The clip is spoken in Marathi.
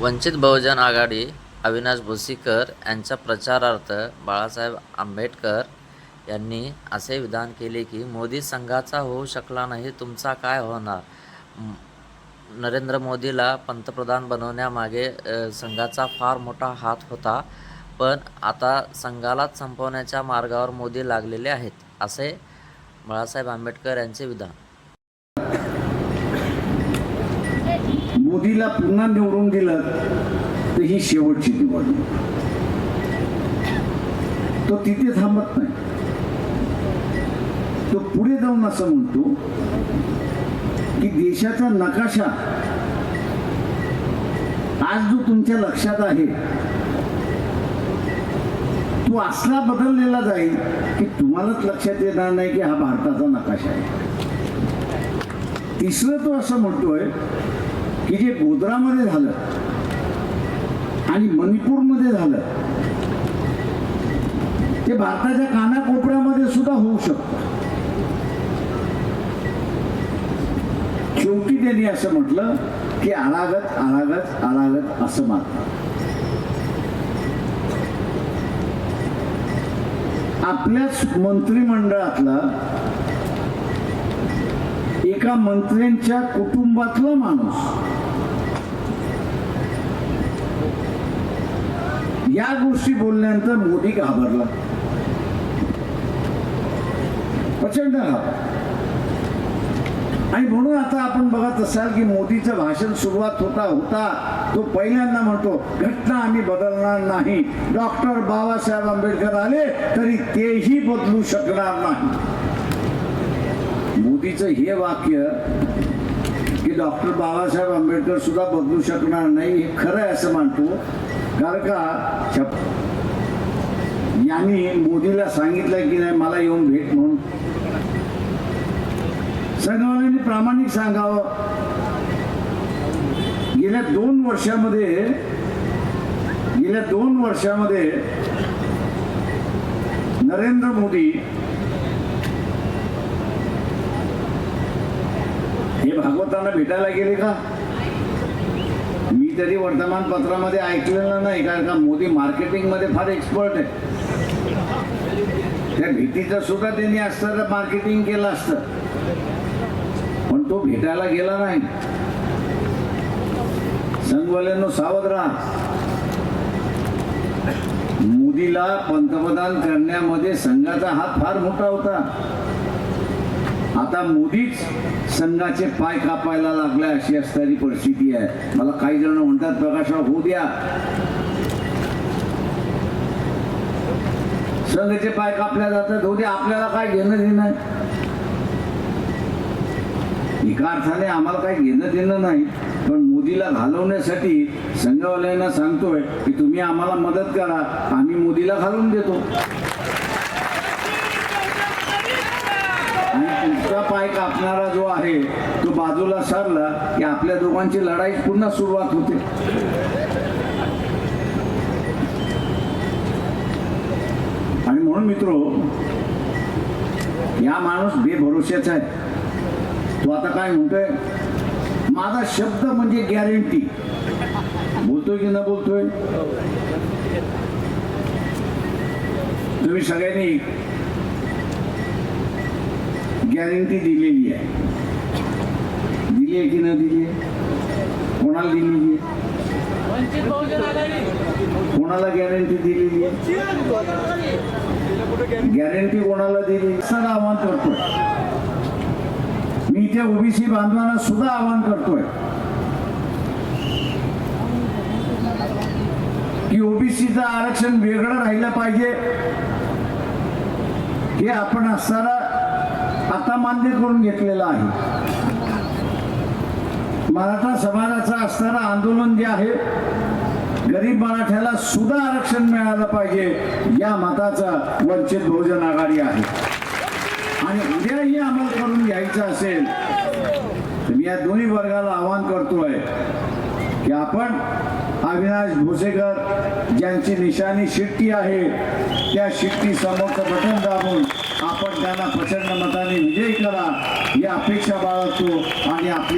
वंचित बहुजन आघाडी अविनाश भोसीकर यांच्या प्रचारार्थ बाळासाहेब आंबेडकर यांनी असे विधान केले की मोदी संघाचा होऊ शकला नाही तुमचा काय होणार? नरेंद्र मोदीला पंतप्रधान बनवण्यामागे संघाचा फार मोठा हात होता पण आता संघालाच संपवण्याच्या मार्गावर मोदी लागलेले आहेत असे बाळासाहेब आंबेडकर यांचे विधान. मोदीला पुन्हा निवडून दिलं तर ही शेवटची निवडणूक. तो तिथे थांबत नाही. तो पुढे जाऊन असं म्हणतो की देशाचा नकाशा आज जो तुमच्या लक्षात आहे तो असला बदललेला जाईल की तुम्हालाच लक्षात येणार नाही की हा भारताचा नकाशा आहे. तिसरं तो असं म्हणतोय की जे गोधरामध्ये झालं आणि मणिपूरमध्ये झालं ते भारताच्या कानाकोपऱ्यामध्ये सुद्धा होऊ शकतं. शेवटी त्यांनी असं म्हटलं की आळागत आळागत आळागत असं मात्र आपल्याच मंत्रिमंडळातला एका मंत्र्यांच्या कुटुंबातला माणूस या गोष्टी बोलल्यानंतर मोदी घाबरला. प्रचंड आणि म्हणून आता आपण बघत असाल की मोदीचं भाषण सुरुवात होता होता. तो पहिल्यांदा म्हणतो घटना आम्ही बदलणार नाही. डॉक्टर बाबासाहेब आंबेडकर आले तरी तेही बदलू शकणार नाही. मोदीचं हे वाक्य डॉक्टर बाबासाहेब आंबेडकर सुद्धा बदलू शकणार नाही हे खरं आहे असं मानतो. कारण का यांनी मोदीला सांगितलं की नाही मला येऊन भेट म्हणून. संघवाल्यांनी प्रामाणिक सांगावं. गेल्या दोन वर्षामध्ये गेल्या दोन वर्षामध्ये नरेंद्र मोदी हे भागवतांना भेटायला गेले का? मी तरी वर्तमानपत्रामध्ये ऐकलेलं नाही कारण का मोदी मार्केटिंगमध्ये फार एक्सपर्ट आहे त्या भीतीचं सुद्धा त्यांनी असतं मार्केटिंग केलं असतं. पण तो भेटायला गेला नाही. संघवाल्यांनो सावध राहा. मोदीला पंतप्रधान करण्यामध्ये संघाचा हात फार मोठा होता. आता मोदीच संघाचे पाय कापायला लागले अशी असणारी परिस्थिती आहे. मला काही जण म्हणतात प्रकाशराव होऊ द्या. संघाचे पाय कापल्या जातात होऊ द्या. आपल्याला काय घेणं देणं? एका अर्थाने आम्हाला काही घेणं देणं नाही. पण मोदीला घालवण्यासाठी संघवाल्यांना सांगतोय की तुम्ही आम्हाला मदत करा. आम्ही मोदीला घालून देतो. आणि पाय कापणारा जो आहे तो बाजूला सरला की आपल्या दोघांची लढाई पुन्हा सुरुवात होते. आणि म्हणून मित्र या माणूस बेभरोशाचा आहे. तो आता काय म्हणतोय? माझा शब्द म्हणजे गॅरंटी बोलतोय की न बोलतोय? तुम्ही सगळ्यांनी गॅरंटी दिलेली आहे. दिली आहे की न दिली आहे? कोणाला दिलेली आहे? कोणाला गॅरंटी दिलेली आहे? गॅरंटी कोणाला दिली? सर आव्हान करतोय. मी इथे ओबीसी बांधवांना सुद्धा आवाहन करतोय. की ओबीसीचं आरक्षण वेगळं राहिलं पाहिजे. हे आपण असताना आता मान्य करून घेतलेलं आहे. मराठा समाजाचं असणारं आंदोलन जे आहे गरीब मराठ्याला सुद्धा आरक्षण मिळालं पाहिजे या मताचा वंचित बहुजन आघाडी आहे. आणि उद्याही अंमल करून घ्यायचं असेल तर मी या दोन्ही वर्गाला आवाहन करतोय की आपण अविनाश भुसेकर ज्यांची निशाणी शिट्टी आहे त्या शिट्टी समोरचं बटन दाबून आपण त्यांना प्रचंड मताने विजयी करा ही अपेक्षा बाळगतो आणि आपली